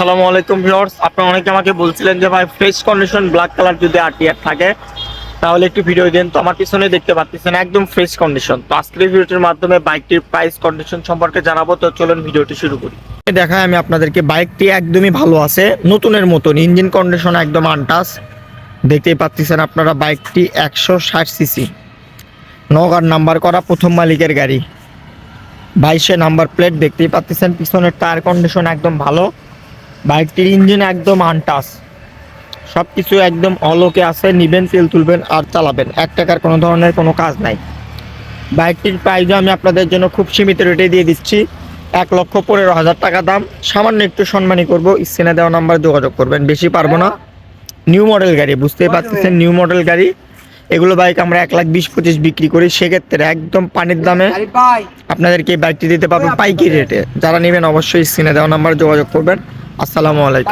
আসসালামু আলাইকুম ভিউয়ার্স। আপনারা অনেকে আমাকে বলছিলেন যে, ভাই ফ্রেশ কন্ডিশন ব্ল্যাক কালার যদি আরটিআর থাকে, তাহলে একটু ভিডিও দেন। তো আমার পিছনে দেখতে পাচ্ছেন একদম ফ্রেশ কন্ডিশন তো আজকের ভিডিওটির মাধ্যমে বাইকটির প্রাইস কন্ডিশন সম্পর্কে জানাব। তো চলুন ভিডিওটি শুরু করি। দেখায় আমি আপনাদেরকে বাইকটি একদমই ভালো আছে, নতুনের মতন। ইঞ্জিন কন্ডিশন একদম আনটাস দেখতেই পাচ্ছেন আপনারা বাইকটি একশো ষাট সিসি নগার নাম্বার করা প্রথম মালিকের গাড়ি। বাইশে নাম্বার প্লেট দেখতেই পাচ্ছেন, পিছনের টায়ার কন্ডিশন একদম ভালো। বাইকটির ইঞ্জিন একদম আনটাস সব কিছু একদম অলোকে আছে নিবেন তেল তুলবেন আর চালাবেন। এক টাকার কোনো ধরনের কোনো কাজ নাই। বাইকটির প্রাইজও আমি আপনাদের জন্য খুব সীমিত রেটে দিয়ে দিচ্ছি। এক লক্ষ পনেরো হাজার টাকা দাম। সামান্য একটু সম্মানী করব। স্ক্রিনে দেওয়া নাম্বার যোগাযোগ করবেন। বেশি পারব না। নিউ মডেল গাড়ি বুঝতেই পারতেছেন? নিউ মডেল গাড়ি। এগুলো বাইক আমরা এক লাখ বিশ পঁচিশ বিক্রি করি। সেক্ষেত্রে একদম পানির দামে আপনাদেরকে বাইকটি দিতে পারব পাইকারি রেটে যারা নেবেন অবশ্যই স্ক্রিনে দেওয়া নাম্বার যোগাযোগ করবেন। আসসালামু আলাইকুম।